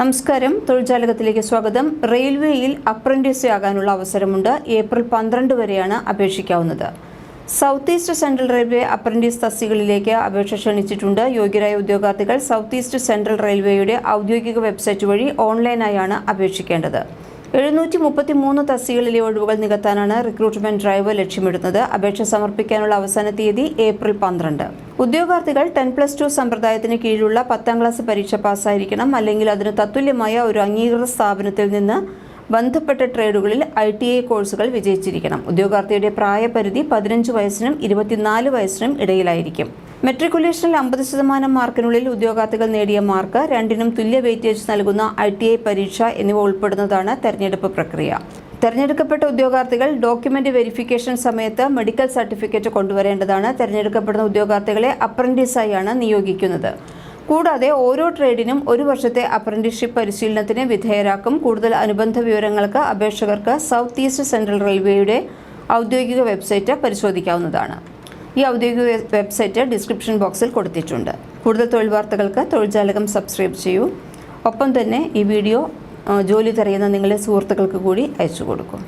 നമസ്കാരം. തൊഴിൽജാലകത്തിലേക്ക് സ്വാഗതം. റെയിൽവേയിൽ അപ്രന്റീസ് ആകാനുള്ള അവസരമുണ്ട്. ഏപ്രിൽ പന്ത്രണ്ട് വരെയാണ് അപേക്ഷിക്കാവുന്നത്. South east central railway apprentice തസ്തികളിലേക്ക് അപേക്ഷ ക്ഷണിച്ചിട്ടുണ്ട്. യോഗ്യരായ ഉദ്യോഗാർത്ഥികൾ സൗത്ത് ഈസ്റ്റ് സെൻട്രൽ റെയിൽവേയുടെ ഔദ്യോഗിക വെബ്സൈറ്റ് വഴി ഓൺലൈനായാണ് അപേക്ഷിക്കേണ്ടത്. എഴുന്നൂറ്റി മുപ്പത്തി മൂന്ന് തസ്തികളിലെ ഒഴിവുകൾ നികത്താനാണ് റിക്രൂട്ട്മെന്റ് ഡ്രൈവ് ലക്ഷ്യമിടുന്നത്. അപേക്ഷ സമർപ്പിക്കാനുള്ള അവസാന തീയതി ഏപ്രിൽ പന്ത്രണ്ട്. ഉദ്യോഗാർത്ഥികൾ ടെൻ പ്ലസ് ടു സമ്പ്രദായത്തിന് കീഴിലുള്ള പത്താം ക്ലാസ് പരീക്ഷ പാസ്സായിരിക്കണം. അല്ലെങ്കിൽ അതിന് തത്തുല്യമായ ഒരു അംഗീകൃത സ്ഥാപനത്തിൽ നിന്ന് ബന്ധപ്പെട്ട ട്രേഡുകളിൽ ഐ ടി ഐ കോഴ്സുകൾ വിജയിച്ചിരിക്കണം. ഉദ്യോഗാർത്ഥിയുടെ പ്രായപരിധി പതിനഞ്ച് വയസ്സിനും ഇരുപത്തിനാല് വയസ്സിനും ഇടയിലായിരിക്കും. മെട്രിക്കുലേഷനിൽ അമ്പത് ശതമാനം മാർക്കിനുള്ളിൽ ഉദ്യോഗാർത്ഥികൾ നേടിയ മാർക്ക് രണ്ടിനും തുല്യ വെയിറ്റേജ് നൽകുന്ന ഐ ടി ഐ പരീക്ഷ എന്നിവ ഉൾപ്പെടുന്നതാണ് തെരഞ്ഞെടുപ്പ് പ്രക്രിയ. തെരഞ്ഞെടുക്കപ്പെട്ട ഉദ്യോഗാർത്ഥികൾ ഡോക്യുമെന്റ് വെരിഫിക്കേഷൻ സമയത്ത് മെഡിക്കൽ സർട്ടിഫിക്കറ്റ് കൊണ്ടുവരേണ്ടതാണ്. തെരഞ്ഞെടുക്കപ്പെടുന്ന ഉദ്യോഗാർത്ഥികളെ അപ്രന്റീസായാണ് നിയോഗിക്കുന്നത്. കൂടാതെ ഓരോ ട്രേഡിനും ഒരു വർഷത്തെ അപ്രന്റീസ്ഷിപ്പ് പരിശീലനത്തിന് വിധേയരാക്കും. കൂടുതൽ അനുബന്ധ വിവരങ്ങൾക്ക് അപേക്ഷകർക്ക് സൗത്ത് ഈസ്റ്റ് സെൻട്രൽ റെയിൽവേയുടെ ഔദ്യോഗിക വെബ്സൈറ്റ് പരിശോധിക്കാവുന്നതാണ്. ഈ ഔദ്യോഗിക വെബ്സൈറ്റ് ഡിസ്ക്രിപ്ഷൻ ബോക്സിൽ കൊടുത്തിട്ടുണ്ട്. കൂടുതൽ തൊഴിൽ വാർത്തകൾക്ക് തൊഴിൽജാലകം സബ്സ്ക്രൈബ് ചെയ്യൂ. ഒപ്പം തന്നെ ഈ വീഡിയോ ജോലി തിരയുന്ന നിങ്ങളുടെ സുഹൃത്തുക്കൾക്ക് കൂടി അയച്ചു കൊടുക്കും.